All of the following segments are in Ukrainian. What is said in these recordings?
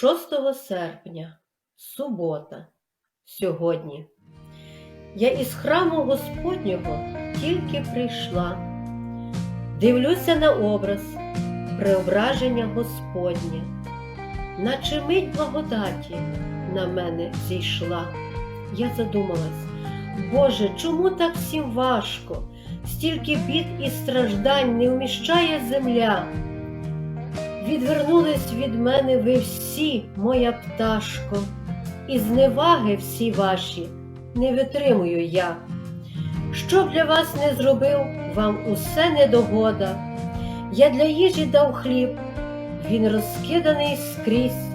6 серпня, субота, сьогодні. Я із храму Господнього тільки прийшла. Дивлюся на образ преображення Господнє, наче мить благодаті на мене зійшла. Я задумалась, Боже, чому так всім важко? Стільки бід і страждань не вміщає земля. Відвернулись від мене ви всі, моя пташко, і зневаги всі ваші не витримую я. Що б для вас не зробив, вам усе недогода. Я для їжі дав хліб, він розкиданий скрізь,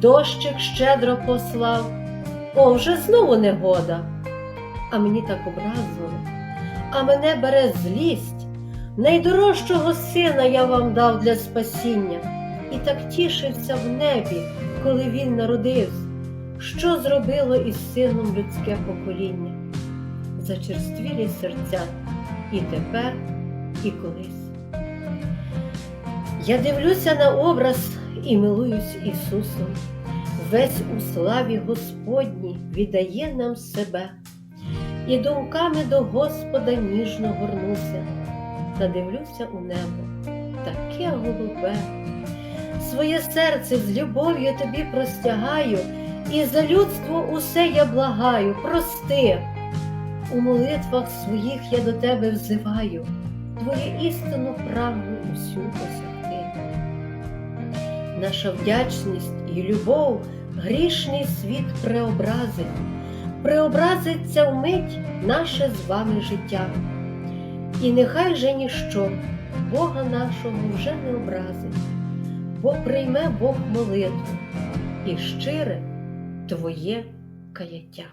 дощик щедро послав, о, вже знову негода. А мені так образливо, а мене бере злість. Найдорожчого сина я вам дав для спасіння, і так тішився в небі, коли він народився. Що зробило із сином людське покоління? Зачерствілі серця і тепер, і колись. Я дивлюся на образ і милуюсь Ісусом. Весь у славі Господній віддає нам себе, і думками до Господа ніжно горнуся та дивлюся у небо, таке голубе. Своє серце з любов'ю тобі простягаю, і за людство усе я благаю, прости. У молитвах своїх я до тебе взиваю, твою істину прагну усю осягти. Наша вдячність і любов грішний світ преобразить, преобразиться вмить наше з вами життя. І нехай же ніщо Бога нашого вже не образить, бо прийме Бог молитву і щире твоє каяття.